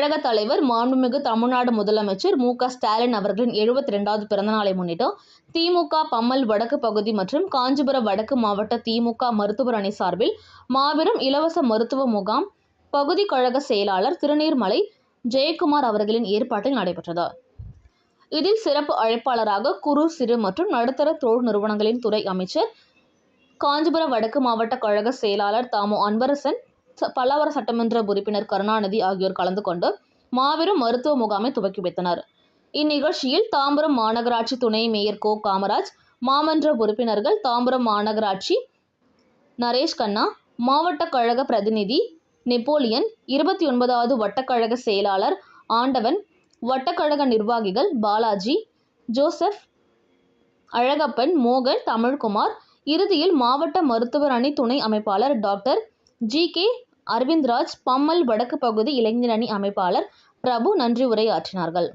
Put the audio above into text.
தலைவர் மாண்புமிகு தமிழ்நாடு முதலமைச்சர் மு க. ஸ்டாலின் அவர்களின் எழுபத்தி இரண்டாவது பிறந்தநாளை முன்னிட்டு திமுக பம்மல் வடக்கு பகுதி மற்றும் காஞ்சிபுரம் வடக்கு மாவட்ட திமுக மருத்துவர் அணி சார்பில் மாபெரும் இலவச மருத்துவ முகாம் பகுதி கழக செயலாளர் திருநீர்மலை ஜெயக்குமார் அவர்களின் ஏற்பாட்டில் நடைபெற்றது. இதில் சிறப்பு அழைப்பாளராக குறு சிறு மற்றும் நடுத்தர தொழில் நிறுவனங்களின் துறை அமைச்சர் காஞ்சிபுரம் வடக்கு மாவட்ட கழக செயலாளர் தாமு அன்பரசன் பல்லாவர சட்டமன்ற உறுப்பினர் கருணாநிதி ஆகியோர் கலந்து கொண்டு மாபெரும் மருத்துவ முகாமை துவக்கி வைத்தனர். இந்நிகழ்ச்சியில் தாம்பரம் மாநகராட்சி துணை மேயர் கோ. காமராஜ் மாமன்ற உறுப்பினர்கள் தாம்பரம் மாநகராட்சி நரேஷ் கண்ணா மாவட்ட கழக பிரதிநிதி நெப்போலியன் இருபத்தி ஒன்பதாவது வட்டக்கழக செயலாளர் ஆண்டவன் வட்டக்கழக நிர்வாகிகள் பாலாஜி ஜோசப் அழகப்பன் மோகன் தமிழ்குமார் இறுதியில் மாவட்ட மருத்துவர் அணி துணை அமைப்பாளர் doctor G K Aravindraj Pammal வடக்கு பகுதி இளைஞரணி அமைப்பாளர் பிரபு நன்றி உரையாற்றினார்கள்.